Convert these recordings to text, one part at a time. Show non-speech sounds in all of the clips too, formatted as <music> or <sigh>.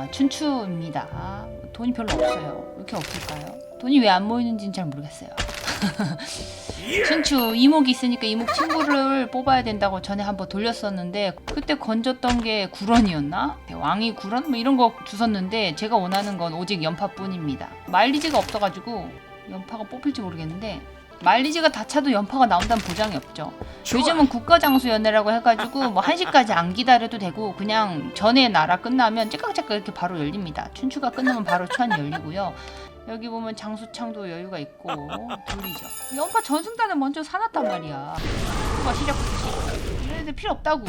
아, 춘추입니다. 돈이 별로 없어요. 왜 이렇게 없을까요? 돈이 왜 안 모이는지는 잘 모르겠어요. <laughs> 춘추 이목이 있으니까 이목 친구를 뽑아야 된다고 전에 한번 돌렸었는데 그때 건졌던 게 구런이었나? 왕이 구런? 뭐 이런 거 주웠는데 제가 원하는 건 오직 연파뿐입니다. 마일리지가 없어가지고 연파가 뽑힐지 모르겠는데 마일리지가 다 차도 연파가 나온다는 보장이 없죠. 요즘은 국가장수 연애라고 해가지고 뭐 1시까지 안 기다려도 되고 그냥 전에 나라 끝나면 째깍째깍 이렇게 바로 열립니다. 춘추가 끝나면 바로 천 열리고요. 여기 보면 장수창도 여유가 있고 둘이죠. 연파 전승단은 먼저 사놨단 말이야. 가 시작부터 시작. 얘네들 필요 없다고.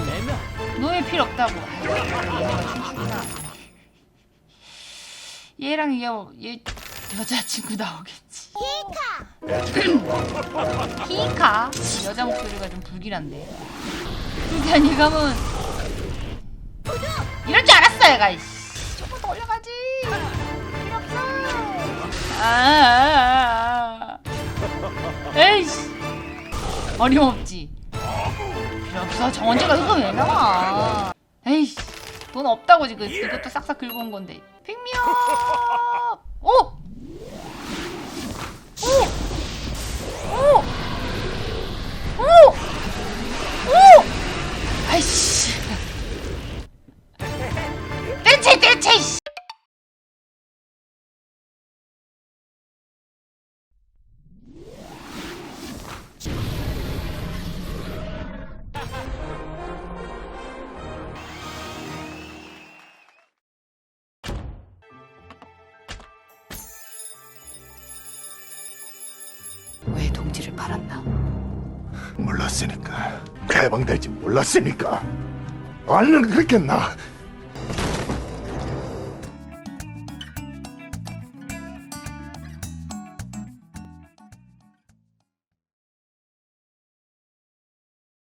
노예 필요 없다고. 얘네가 춘추구나. 얘랑 얘, 얘 여자친구 나오겠지. 히카 여자 목소리가 좀 불길한데 불길한 예감은 이럴 줄 알았어 얘가 이씨. 조금 더 올라가지 필요 없어 아, 아, 아, 아. 에이씨 어림없지 필요 없어 정원지가 이거 왜 나와 에이씨 돈 없다고 지금 이것도 싹싹 긁어 온 건데 핑미야 오! 오! 씨. 왜 동지를 팔았나? 몰랐으니까 개방될지 몰랐으니까 알면 그랬겠나